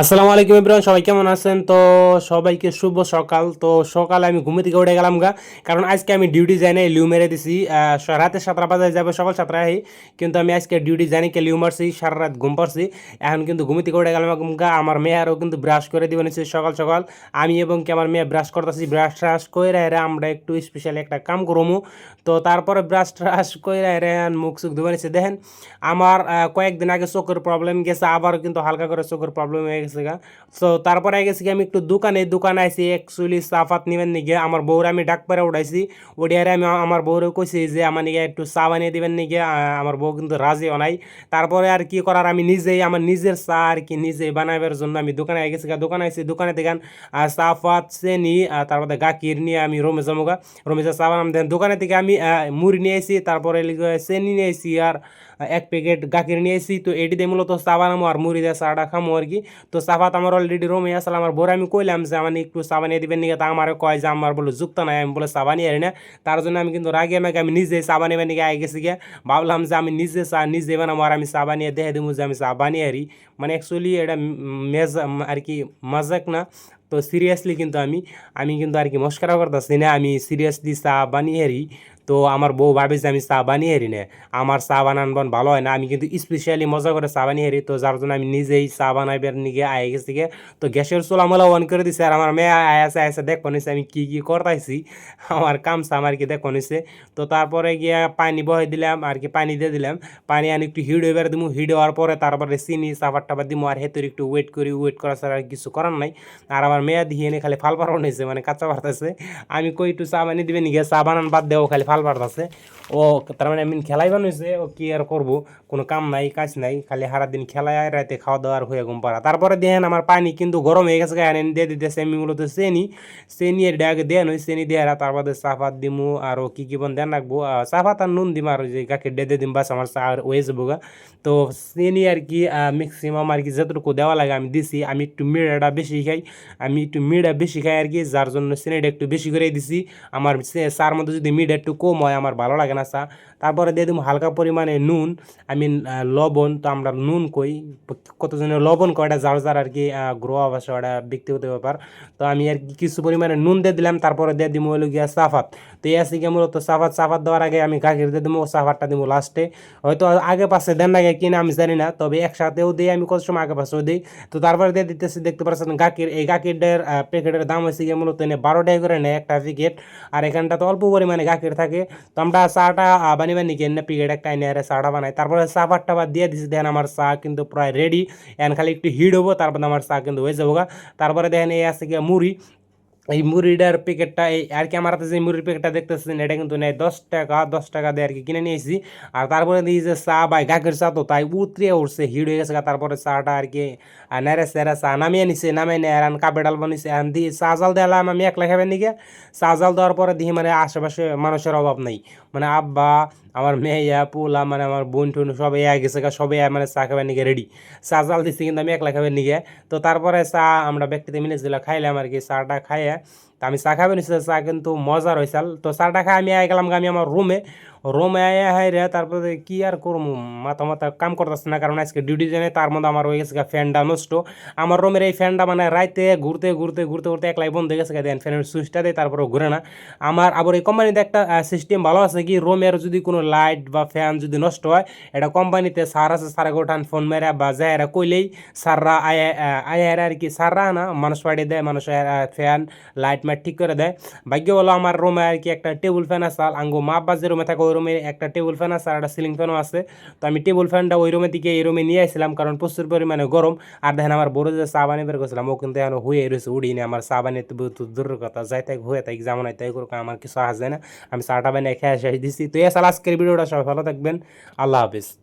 আসসালামু আলাইকুম ইব্রাহিম সবাই কেমন আছেন? তো সবাইকে শুভ সকাল। তো সকালে আমি ঘুমে থেকে উঠে গেলাম গা, কারণ আজকে আমি ডিউটি যাই নাই, লিউ মেরে দিছি। রাতে সাতটা বাজায় যাবে, সকাল সাতটা আহি। কিন্তু আমি আজকে ডিউটি জানি কে লিউ মারছি, সারা রাত ঘুম পারছি এখন কিন্তু ঘুমে থেকে উঠে গেলাম গা আমার মেয়েরও কিন্তু ব্রাশ করে দিবেন সকাল সকাল। আমি এবং কি আমার মেয়ে ব্রাশ করতেছি ব্রাশ ট্রাশ করে এরা আমরা একটু স্পেশাল একটা কাম করব তো তারপরে ব্রাশ ট্রাশ করে এরা মুখ সুখ ধুবে দেখেন, আমার কয়েকদিন আগে চোখের প্রবলেম গেছে আবার কিন্তু হালকা করে চোখের প্রবলেম হয়ে গেছে গা। তো তারপরে গেছি আমি একটু দোকানে দোকানে আইছি অ্যাকচুয়ালি চাফাত নিবেন নিগে আমার বউরে আমি ডাক পেরে উঠাইছি। ওডিয়ারে আমি আমার বউরে কইছি যে, আমার নিগে একটু চা বানিয়ে দিবেন নিগে আমার বউ কিন্তু রাজিও নাই। তারপরে আর কি করার, আমি নিজেই, আমার নিজের চা আর কি নিজেই বানাবার জন্য আমি দোকানে গেছি গা। দোকানে আইছি, দোকানে দেখেন চাফাত, চেনি তারপরে গাখির নিয়ে আমি রোমে জমগা রোমে চা বানাম, দেন দোকানে থেকে আমি মুড়ি নিয়ে এসেছি তারপরে চেনি নিয়ে এসেছি আর এক প্যাকেট গাখির নিয়ে এসেছি তো এটি দিয়ে মূলত চা বানামো আর মুড়ি দিয়ে চাটা খামো আর কি। তো চাপাত আমার অলরেডি রুমে আসলে আমার বড় আমি কইলাম যে আমি একটু চা বানিয়ে দিবেন নিকে, তা আমার কয় যে আমার বলে যুক্ত নাই, আমি বলে বানিয়ে আনি না। তার জন্য আমি কিন্তু রাগে আমাকে আমি নিজে চা বানিয়ে নিকে আগে গেছি গিয়ে, ভাবলাম যে আমি নিজে চা, নিজে বানাবো, আর আমি চা বানিয়ে দেখে দেবো যে আমি চা বানিয়ে আরি মানে অ্যাকচুয়ালি এটা মেজ আর কি মজাক না, তো সিরিয়াসলি কিন্তু আমি আমি কিন্তু আর কি মস্করা করতেছি না, আমি সিরিয়াসলি চা বানিয়ে হারি তো আমার বউ ভাবে যে আমি চা বানিয়ে হারি না। আমার চা বানান বান ভালো হয় না। আমি কিন্তু স্পেশালি মজা করে চা বানিয়ে হারি তো যার জন্য আমি নিজেই চা বানাইবার নিগে আয় গেছি তো গ্যাসের চুল মোলা অন করে দিছে। আর আমার মেয়ে আয়াসে আয়াসে দেখো নিছে আমি কি কি করতাইছি। আমার কামসা আমার কি দেখো নিছে তো তারপরে গিয়া পানি বহাই দিলাম, আর কি পানি দিয়ে দিলাম। পানি আনি একটু হিট হইবার দিমু। হিট হওয়ার পরে তারপরে চিনি চাপার টাপার দিমু। আর হেতুর একটু ওয়েট করি ওয়েট করা ছাড়া আর কিছু করার নাই। আর আমার মেয়ে দিয়ে এনে খালি ফাল পারো নিছে মানে কাঁচা পারতেছে আমি কই একটু চা বানিয়ে দিবে নিগে চা বানান বাদ দেও, খালি ফাল পারতেছে ও তার মানে আমি খেলাই বানাইছে ও কি আর করব? কোনো কাম নাই কাজ নাই খালি সারা দিন খেলায় রাতে খাওয়া দাওয়ার হয়ে ঘুম পাড়া। তারপরে দেখেন আমার পানি কিন্তু গরম হয়ে গেছে গায়ে দিয়ে দিতেছে আমি মূলত চেনি চেনি এর ডাকে দেন ওই চেনি দিয়ে তারপরে চাপাত দিমু আর ও কি কি বন দেন রাখব আহ, চাপাত আর নুন দিম আর ওই যে গাখীর ডে দিয়ে দিম বাস আমার চা হয়ে যাব গা। তো চেনি আর কি ম্যাক্সিমাম আর কি যতটুকু দেওয়া লাগে আমি দিছি আমি একটু মিড়াটা বেশি খাই আমি একটু মিড়া বেশি খাই আর কি যার জন্য চিনিটা একটু বেশি করে দিছি। আমার চার মধ্যে যদি মিড়া একটু কম হয় আমার ভালো লাগে না চা তারপরে দিয়ে দিব হালকা পরিমাণে নুন আমি লবণ, তো আমরা নুন কই, কতজনের লবণ কয়, এটা যার যার আর কি গ্রো অবশ্য এটা ব্যক্তিগত ব্যাপার। তো আমি আর কি কিছু পরিমাণে নুন দিয়ে দিলাম, তারপরে দিয়ে দিব হলো গিয়া সাফাত তো এই আছে গিয়ে মূলত সাফাত সাফাত দেওয়ার আগে আমি গাখির দিয়ে দিব সাফাতটা দিব লাস্টে হয়তো আগে পাশে দেন লাগে কিনা আমি জানি না, তবে একসাথেও দিই, আমি কত সময় আগে পাশেও দিই। তো তারপরে দিয়ে দিতেছি, দেখতে পাচ্ছেন গাখির, এই গাখিরের প্যাকেটের দাম হয়েছে গিয়ে মূলত এনে বারো টাকা করে নেয় একটা প্যাকেট। আর এখানটা তো অল্প পরিমাণে গাখির থাকে তো আমরা চাটা বানিয়ে নিকে এনে প্যাকেট একটা এনে চাটা বানাই। তারপরে চা পাটটা বাদ দিয়ে দিছি দেখেন আমার চা কিন্তু প্রায় রেডি এন খালি একটু হিট হব, তারপরে আমার চা কিন্তু হয়ে যাব। তারপরে দেখেন এই আছে গিয়ে মুড়ি। এই মুড়িটার প্যাকেটটা এই আর কি আমার হাতে যে মুড়ির প্যাকেটটা দেখতেছেন, এটা কিন্তু নেই দশ টাকা দশ টাকা দিয়ে আর কি কিনে নিয়েছি আর তারপরে দিই যে চা বা গাখের চা তো তাই উতরে উঠছে, হিট হয়ে গেছে। তারপরে চাটা আর কি নেড়ে সেরা চা, নামিয়ে নিছে, নামিয়ে নিয়ে আর কাপে ডাল বানিয়েছে আর দিয়ে চা জাল দিলাম আমি একলা খাবেন নিকে? চা জাল দেওয়ার পরে দিই মানে আশেপাশে মানুষের অভাব নাই। মানে আব্বা, আমার মেয়া, পোলা মানে আমার বোন টুন সব এ গেছে গা সবাই মানে চা খাবার নিকে রেডি চা জাল দিচ্ছি কিন্তু আমি একলা খাবার নিকে? তো তারপরে চা আমরা ব্যক্তিতে মিলেছিল খাইলাম আর কি, চাটা খাইয়ে है তা আমি চা খাবে নিছি চা কিন্তু মজার হয়েছিল তো চাটা খাই আমি আই গেলাম আমি আমার রুমে রুমে আয়া হাই রে, তারপরে কি আর করব? মাথা মাথা কাম করতেছে না, কারণ আজকে ডিউটি জানে তার মধ্যে আমার হয়ে গেছে ফ্যানটা নষ্ট। আমার রুমের এই ফ্যানটা মানে রাইতে ঘুরতে ঘুরতে ঘুরতে ঘুরতে একলাই বন্ধ হয়ে গেছে দেন ফ্যানের সুইচটা দেয় তারপরে ঘুরে না। আমার, আবার এই কোম্পানিতে একটা সিস্টেম ভালো আছে কি রুমের যদি কোনো লাইট বা ফ্যান যদি নষ্ট হয়, এটা কোম্পানিতে সার আছে সারা গোটান ফোন মেরে বা যারা কইলেই সাররা আয়া আয়া আর কি সাররা না, মানুষ পাঠিয়ে দেয়, মানুষ ফ্যান লাইট মাইট ঠিক করে দেয়। ভাগ্য হলো আমার রুমে আর কি একটা টেবিল ফ্যান আছে, আর আঙ্গু মা আব্বা যে রুমে থাকে, ওই রুমে একটা টেবিল ফ্যান আছে আর একটা সিলিং ফ্যানও আছে। তো আমি টেবিল ফ্যানটা ওই রুমের দিকে, এই রুমে নিয়ে আসছিলাম কারণ প্রচুর পরিমাণে গরম। আর দেখেন আমার বড় যে চা বানিয়ে বের করছিলাম, ও কিন্তু এখন হয়ে রয়েছে উড়িনি আমার চা বানিয়ে তো দূরের কথা, যাই তাই হয়ে তাই যেমন হয় তাই করুক, আমার কিছু আসে না। আমি চাটা বানিয়ে খেয়ে শেষ দিচ্ছি তো এ সাল আজকের ভিডিওটা সবাই ভালো থাকবেন। আল্লাহ হাফিজ।